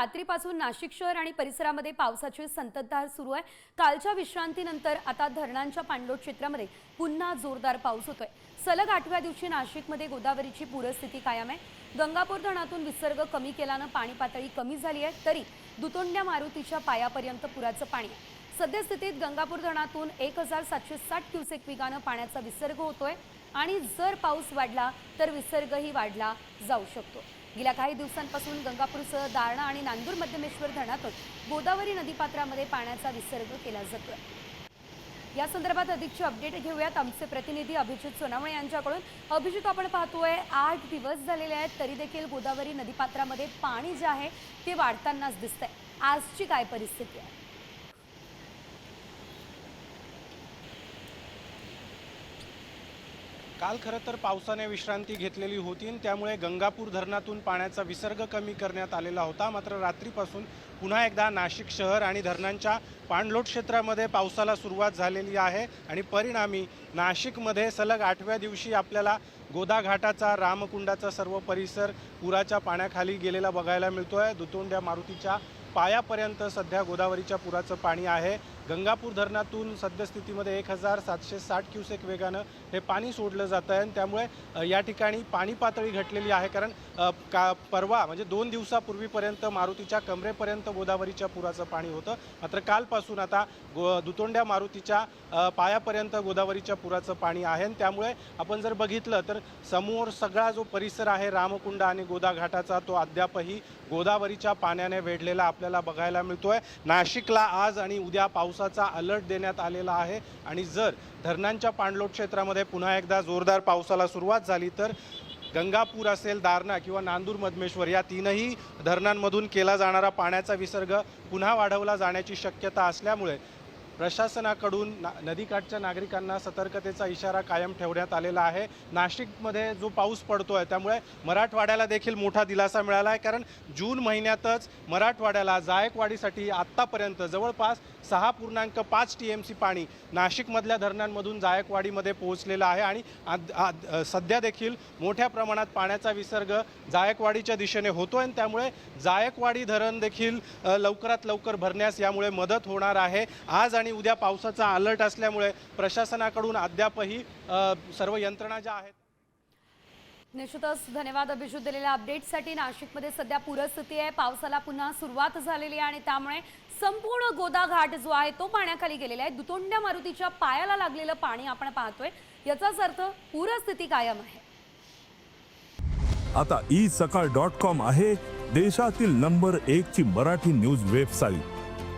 रात्रीपासून नाशिक शहर आणि परिसरामध्ये पावसाची संततधार सुरू आहे. कालच्या विश्रांतीनंतर आता धरणांच्या पाणलोट क्षेत्रामध्ये पुन्हा जोरदार पाऊस होतोय. सलग आठव्या दिवशी नाशिकमध्ये गोदावरीची पूरस्थिती कायम आहे. गंगापूर धरणातून विसर्ग कमी केल्यानं पाणी पातळी कमी झाली आहे तरी दुतोंड्या मारुतीच्या पायापर्यंत पुराचं पाणी आहे. सद्यस्थितीत गंगापूर धरणातून एक हजार सातशे साठ क्युसेक वेगानं पाण्याचा विसर्ग होतोय आणि जर पाऊस वाढला तर विसर्गही वाढला जाऊ शकतो. गेल्या काही दिवसांपासून गंगापूरसह दारणा आणि नांदूर मध्यमेश्वर धरणातून गोदावरी नदीपात्रामध्ये पाण्याचा विसर्ग केला जातोय. या संदर्भात अधिकची अपडेट घेऊयात. आमचे प्रतिनिधी अभिजित सोनावणे यांच्याकडून. अभिजित आपण पाहतोय आठ दिवस झालेले आहेत तरी देखील गोदावरी नदीपात्रामध्ये पाणी जे आहे ते वाढतानाच दिसतंय. आजची काय परिस्थिती आहे? काल खरं तर पावसाने विश्रांती घेतलेली होती त्यामुळे गंगापूर धरणातून पाण्याचा विसर्ग कमी करण्यात आलेला होता. मात्र रात्रीपासून पुन्हा एकदा नाशिक शहर आणि धरणांच्या पाणलोट क्षेत्रामध्ये पावसाला सुरुवात झालेली आहे आणि परिणामी नाशिकमध्ये सलग आठव्या दिवशी आपल्याला गोदा घाटाचा रामकुंडाचा सर्व परिसर पुराच्या पाण्याखाली गेलेला बघायला मिळतो आहे दुतोंड्या मारुतीच्या पायापर्यंत सध्या गोदावरीच्या पुराचं पाणी आहे. गंगापूर धरणातून सद्यस्थितीमध्ये एक हजार सातशे साठ क्युसेक वेगानं हे पाणी सोडलं जातं आहे आणि त्यामुळे या ठिकाणी पाणी पातळी घटलेली आहे. कारण का परवा म्हणजे दोन दिवसापूर्वीपर्यंत मारुतीच्या कमरेपर्यंत गोदावरीच्या पुराचं पाणी होतं. मात्र कालपासून आता गो दुतोंड्या मारुतीच्या पायापर्यंत गोदावरीच्या पुराचं पाणी आहे. आणि त्यामुळे आपण जर बघितलं तर समोर सगळा जो परिसर आहे रामकुंड आणि गोदा घाटाचा तो अद्यापही गोदावरीच्या पाण्याने वेढलेला आपल्याला बघायला मिळतोय. नाशिकला आज आणि उद्या पाऊस पावसाचा अलर्ट देण्यात आलेला आहे. आणि जर धरणांच्या पाणलोट क्षेत्रामध्ये पुन्हा एकदा जोरदार पावसाला सुरुवात झाली तर गंगापूर असेल दारणा किंवा नांदूर मधमेश्वर या तीनही धरणांमधून केला जाणारा पाण्याचा विसर्ग पुन्हा वाढवला जाण्याची शक्यता असल्यामुळे प्रशासनाकडून ना नदीकाठच्या नागरिकांना सतर्कतेचा इशारा कायम ठेवण्यात आलेला आहे. नाशिकमध्ये जो पाऊस पडतो आहे त्यामुळे मराठवाड्याला देखील मोठा दिलासा मिळाला आहे. कारण जून महिन्यातच मराठवाड्याला जायकवाडीसाठी आत्तापर्यंत जवळपास सहा पूर्णांक पाच टी एम सी पाणी नाशिकमधल्या धरणांमधून जायकवाडीमध्ये पोहोचलेलं आहे. आणि आद- आद- सध्या देखील मोठ्या प्रमाणात पाण्याचा विसर्ग जायकवाडीच्या दिशेने होतो आणि त्यामुळे जायकवाडी धरण देखील लवकरात लवकर भरण्यास यामुळे मदत होणार आहे. आज आणि उद्या पावसाचा अलर्ट असल्यामुळे प्रशासनाकडून अद्यापही सर्व यंत्रणा ज्या आहेत निश्चितच धन्यवाद अभिजित दिलेल्या अपडेटसाठी नाशिकमध्ये सध्या पूरस्थिती आहे. पावसाला पुन्हा सुरुवात झालेली आहे आणि त्यामुळे संपूर्ण गोदा घाट जो आहे तो पाण्याखाली गेलेला आहे. दुतोंड्या मारुतीच्या पायाला लागलेलं पाणी आपण पाहतोय. याचाच अर्थ पूरस्थिती कायम आहे. आता ई सकाळ डॉट कॉम आहे देशातील नंबर एक ची मराठी न्यूज वेबसाईट.